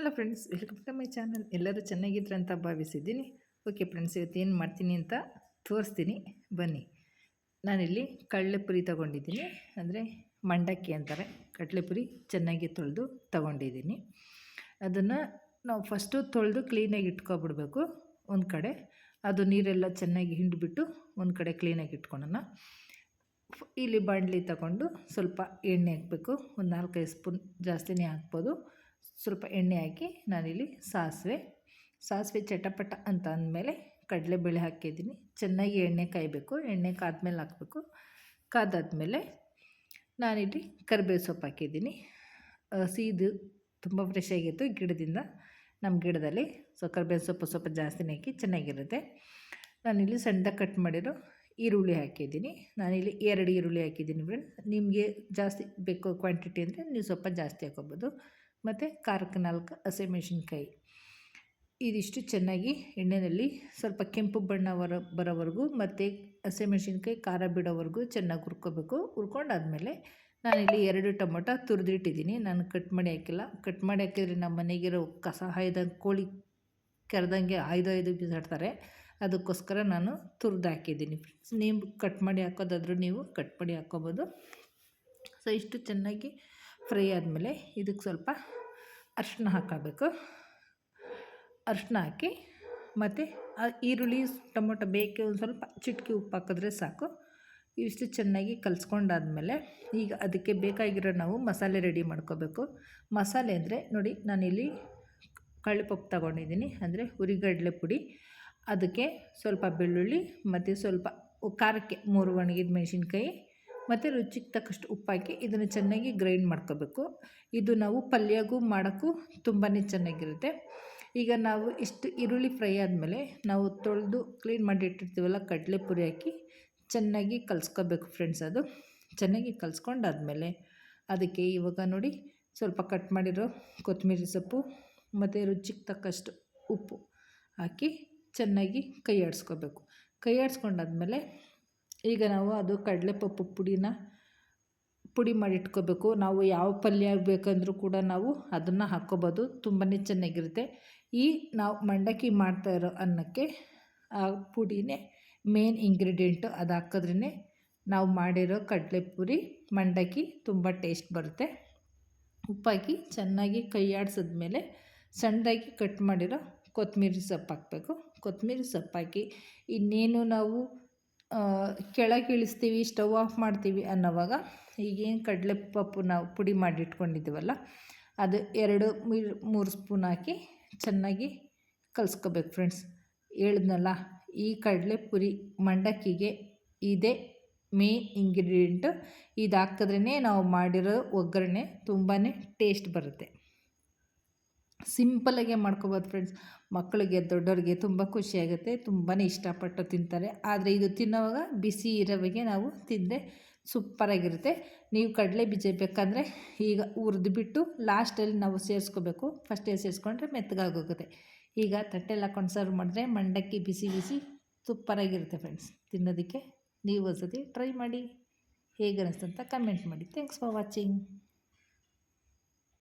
Hello friends welcome to my channel ಎಲ್ಲರೂ ಚೆನ್ನಾಗಿದ್ರೆ ಅಂತ ಭಾವಿಸಿದ್ದೀನಿ. ಓಕೆ ಫ್ರೆಂಡ್ಸ್ ಇವತ್ತು ಏನು ಮಾಡ್ತೀನಿ ಅಂತ ತೋರಿಸ್ತೀನಿ. ಬನ್ನಿ. ನಾನಿಲ್ಲಿ ಕಡಲೆಪುರಿ ತೊಗೊಂಡಿದ್ದೀನಿ. ಅಂದರೆ ಮಂಡಕ್ಕಿ ಅಂತಾರೆ. ಕಡಲೆಪುರಿ ಚೆನ್ನಾಗಿ ತೊಳೆದು ತೊಗೊಂಡಿದ್ದೀನಿ. ಅದನ್ನು ನಾವು ಫಸ್ಟು ತೊಳೆದು ಕ್ಲೀನಾಗಿ ಇಟ್ಕೊಬಿಡ್ಬೇಕು ಒಂದು ಕಡೆ. ಅದು ನೀರೆಲ್ಲ ಚೆನ್ನಾಗಿ ಹಿಂಡಿಬಿಟ್ಟು ಒಂದು ಕಡೆ ಕ್ಲೀನಾಗಿ ಇಟ್ಕೊಳೋಣ. ಇಲ್ಲಿ ಬಾಣಲಿ ತಗೊಂಡು ಸ್ವಲ್ಪ ಎಣ್ಣೆ ಹಾಕಬೇಕು. ಒಂದು ನಾಲ್ಕೈದು ಸ್ಪೂನ್ ಜಾಸ್ತಿನೇ ಹಾಕ್ಬೋದು. ಸ್ವಲ್ಪ ಎಣ್ಣೆ ಹಾಕಿ ನಾನಿಲ್ಲಿ ಸಾಸಿವೆ ಸಾಸಿವೆ ಚಟಪಟ ಅಂತ ಅಂದಮೇಲೆ ಕಡಲೆಬೇಳೆ ಹಾಕಿದ್ದೀನಿ. ಚೆನ್ನಾಗಿ ಎಣ್ಣೆ ಕಾಯಬೇಕು. ಎಣ್ಣೆ ಕಾದ್ಮೇಲೆ ಹಾಕಬೇಕು. ಕಾದಾದ್ಮೇಲೆ ನಾನಿಲ್ಲಿ ಕರಿಬೇವು ಸೊಪ್ಪು ಹಾಕಿದ್ದೀನಿ. ಸೀದು ತುಂಬ ಫ್ರೆಶ್ ಆಗಿತ್ತು ಗಿಡದಿಂದ. ನಮ್ಮ ಗಿಡದಲ್ಲಿ ಸೊ ಕರಿಬೇವು ಸೊಪ್ಪು ಸ್ವಲ್ಪ ಜಾಸ್ತಿನೇ ಹಾಕಿ ಚೆನ್ನಾಗಿರುತ್ತೆ. ನಾನಿಲ್ಲಿ ಸಣ್ಣದಾಗಿ ಕಟ್ ಮಾಡಿರೋ ಈರುಳ್ಳಿ ಹಾಕಿದ್ದೀನಿ. ನಾನಿಲ್ಲಿ ಎರಡು ಈರುಳ್ಳಿ ಹಾಕಿದ್ದೀನಿ ಫ್ರೆಂಡ್ಸ್ ನಿಮಗೆ ಜಾಸ್ತಿ ಬೇಕು ಕ್ವಾಂಟಿಟಿ ಅಂದರೆ ನೀವು ಸ್ವಲ್ಪ ಜಾಸ್ತಿ ಹಾಕೋಬೋದು. ಮತ್ತು ಖಾರಕ್ಕೆ ನಾಲ್ಕು ಹಸಿಮೆಣ್ಸಿನ್ಕಾಯಿ ಇದಿಷ್ಟು ಚೆನ್ನಾಗಿ ಎಣ್ಣೆಯಲ್ಲಿ ಸ್ವಲ್ಪ ಕೆಂಪು ಬಣ್ಣ ಬರೋ ಬರೋವರೆಗೂ ಮತ್ತು ಹಸಿಮೆಣ್ಸಿನ್ಕಾಯಿ ಖಾರ ಬಿಡೋವರೆಗೂ ಚೆನ್ನಾಗಿ ಹುರ್ಕೋಬೇಕು. ಹುರ್ಕೊಂಡಾದಮೇಲೆ ನಾನಿಲ್ಲಿ ಎರಡು ಟೊಮೊಟೊ ತುರಿದಿಟ್ಟಿದ್ದೀನಿ. ನಾನು ಕಟ್ ಮಾಡಿ ಹಾಕಿಲ್ಲ. ಕಟ್ ಮಾಡಿ ಹಾಕಿದ್ರೆ ನಮ್ಮ ಮನೆಗಿರೋ ಕಸ ಹಾಯ್ದ ಕೋಳಿ ಕೆರೆದಂಗೆ ಆಯ್ದು ಆಯ್ದು ಬಿಸಾಡ್ತಾರೆ. ಅದಕ್ಕೋಸ್ಕರ ನಾನು ತುರಿದು ಹಾಕಿದ್ದೀನಿ ನೀವು ಕಟ್ ಮಾಡಿ ಹಾಕೋದಾದ್ರೂ ನೀವು ಕಟ್ ಮಾಡಿ ಹಾಕ್ಕೋಬೋದು ಸೊ, ಇಷ್ಟು ಚೆನ್ನಾಗಿ ಫ್ರೈ ಆದಮೇಲೆ ಇದಕ್ಕೆ ಸ್ವಲ್ಪ ಅರಿಶಿನ ಹಾಕಬೇಕು. ಅರಿಶಿನ ಹಾಕಿ ಮತ್ತು ಆ ಈರುಳ್ಳಿ, ಟೊಮೊಟೊ ಬೇಕೆ ಒಂದು ಸ್ವಲ್ಪ ಚಿಟಕಿ ಉಪ್ಪು ಹಾಕಿದ್ರೆ ಸಾಕು. ಇಷ್ಟು ಚೆನ್ನಾಗಿ ಕಲಿಸ್ಕೊಂಡಾದ್ಮೇಲೆ ಈಗ ಅದಕ್ಕೆ ಬೇಕಾಗಿರೋ ನಾವು ಮಸಾಲೆ ರೆಡಿ ಮಾಡ್ಕೋಬೇಕು. ಮಸಾಲೆ ಅಂದರೆ ನೋಡಿ ನಾನಿಲ್ಲಿ ಕಳ್ಳಿಪಪ್ಪು ತಗೊಂಡಿದ್ದೀನಿ. ಅಂದರೆ ಹುರಿಗಡಲೆ ಪುಡಿ. ಅದಕ್ಕೆ ಸ್ವಲ್ಪ ಬೆಳ್ಳುಳ್ಳಿ ಮತ್ತು ಸ್ವಲ್ಪ ಖಾರಕ್ಕೆ ಮೂರು ಒಣಗಿದ ಮೆಣಸಿನ್ಕಾಯಿ. ಮತ್ತು ರುಚಿಗೆ ತಕ್ಕಷ್ಟು ಉಪ್ಪಾಕಿ ಇದನ್ನು ಚೆನ್ನಾಗಿ ಗ್ರೈಂಡ್ ಮಾಡ್ಕೋಬೇಕು. ಇದು ನಾವು ಪಲ್ಯಗೂ ಮಾಡೋಕ್ಕೂ ತುಂಬಾ ಚೆನ್ನಾಗಿರುತ್ತೆ. ಈಗ ನಾವು ಇಷ್ಟು ಈರುಳ್ಳಿ ಫ್ರೈ ಆದಮೇಲೆ ನಾವು ತೊಳೆದು ಕ್ಲೀನ್ ಮಾಡಿ ಇಟ್ಟಿರ್ತೀವಲ್ಲ ಕಡಲೆ ಪುರಿ ಹಾಕಿ ಚೆನ್ನಾಗಿ ಕಲಿಸ್ಕೋಬೇಕು ಫ್ರೆಂಡ್ಸ್ ಅದು. ಚೆನ್ನಾಗಿ ಕಲಿಸ್ಕೊಂಡಾದ್ಮೇಲೆ ಅದಕ್ಕೆ ಇವಾಗ ನೋಡಿ ಸ್ವಲ್ಪ ಕಟ್ ಮಾಡಿರೋ ಕೊತ್ತಂಬರಿ ಸೊಪ್ಪು ಮತ್ತು ರುಚಿಗೆ ತಕ್ಕಷ್ಟು ಉಪ್ಪು ಹಾಕಿ ಚೆನ್ನಾಗಿ ಕೈ ಆಡಿಸ್ಕೋಬೇಕು ಕೈ ಆಡಿಸ್ಕೊಂಡಾದ್ಮೇಲೆ ಈಗ ನಾವು ಅದು ಕಡಲೆಪಪ್ಪು ಪುಡಿನ ಪುಡಿ ಮಾಡಿ ಇಟ್ಕೋಬೇಕು ನಾವು ಯಾವ ಪಲ್ಯ ಬೇಕಂದರೂ ಕೂಡ ನಾವು ಅದನ್ನು ಹಾಕ್ಕೋಬೋದು. ತುಂಬಾ ಚೆನ್ನಾಗಿರುತ್ತೆ. ಈ ನಾವು ಮಂಡಕ್ಕಿ ಮಾಡ್ತಾ ಇರೋ ಅನ್ನಕ್ಕೆ ಆ ಪುಡಿನೇ ಮೇನ್ ಇಂಗ್ರೀಡಿಯೆಂಟು. ಅದು ಹಾಕಿದ್ರೇ ನಾವು ಮಾಡಿರೋ ಕಡಲೆ ಪುರಿ ಮಂಡಕ್ಕಿ ತುಂಬ ಟೇಸ್ಟ್ ಬರುತ್ತೆ. ಉಪ್ಪಾಕಿ ಚೆನ್ನಾಗಿ ಕೈ ಆಡಿಸಿದ್ಮೇಲೆ ಸಣ್ಣದಾಗಿ ಕಟ್ ಮಾಡಿರೋ ಕೊತ್ತಂಬರಿ ಸೊಪ್ಪು ಹಾಕಬೇಕು. ಕೊತ್ತಂಬರಿ ಸೊಪ್ಪು ಹಾಕಿ ಇನ್ನೇನು ನಾವು ಕೆಳಗೆ ಇಳಿಸ್ತೀವಿ, ಸ್ಟವ್ ಆಫ್ ಮಾಡ್ತೀವಿ ಅನ್ನೋವಾಗ ಈಗೇನು ಕಡಲೆ ಪಪ್ಪು ನಾವು ಪುಡಿ ಮಾಡಿ ಇಟ್ಕೊಂಡಿದ್ದೀವಲ್ಲ ಅದು ಎರಡು ಮೂರು ಸ್ಪೂನ್ ಹಾಕಿ ಚೆನ್ನಾಗಿ ಕಲಸ್ಕೋಬೇಕು ಫ್ರೆಂಡ್ಸ್. ಹೇಳಿದ್ನಲ್ಲ, ಈ ಕಡಲೆ ಪುರಿ ಮಂಡಕ್ಕಿಗೆ ಇದೇ ಮೇನ್ ಇಂಗ್ರೀಡಿಯೆಂಟು. ಇದು ಹಾಕಿದ್ರೇ ನಾವು ಮಾಡಿರೋ ಒಗ್ಗರಣೆ ತುಂಬಾ ಟೇಸ್ಟ್ ಬರುತ್ತೆ. ಸಿಂಪಲಾಗೆ ಮಾಡ್ಕೋಬೋದು ಫ್ರೆಂಡ್ಸ್. ಮಕ್ಕಳಿಗೆ, ದೊಡ್ಡವ್ರಿಗೆ ತುಂಬ ಖುಷಿಯಾಗುತ್ತೆ. ತುಂಬಾ ಇಷ್ಟಪಟ್ಟು ತಿಂತಾರೆ. ಆದರೆ ಇದು ತಿನ್ನೋವಾಗ ಬಿಸಿ ಇರೋವಾಗೆ ನಾವು ತಿಂದರೆ ಸೂಪರಾಗಿರುತ್ತೆ. ನೀವು ಕಡಲೆ ಬೀಜ ಬೇಕಂದರೆ ಈಗ ಹುರಿದ್ಬಿಟ್ಟು ಲಾಸ್ಟಲ್ಲಿ ನಾವು ಸೇರಿಸ್ಕೋಬೇಕು. ಫಸ್ಟೇ ಸೇರಿಸ್ಕೊಂಡ್ರೆ ಮೆತ್ತಗಾಗೋಗುತ್ತೆ. ಈಗ ತಟ್ಟೆಲ್ಲ ಹಾಕೊಂಡು ಸರ್ವ್ ಮಾಡಿದ್ರೆ ಮಂಡಕ್ಕಿ ಬಿಸಿ ಬಿಸಿ ಸೂಪರಾಗಿರುತ್ತೆ ಫ್ರೆಂಡ್ಸ್. ತಿನ್ನೋದಕ್ಕೆ ನೀವು ಒಂದ್ಸತಿ ಟ್ರೈ ಮಾಡಿ. ಹೇಗೆ ಅನಿಸ್ತಂತ ಕಮೆಂಟ್ ಮಾಡಿ. Thanks for watching.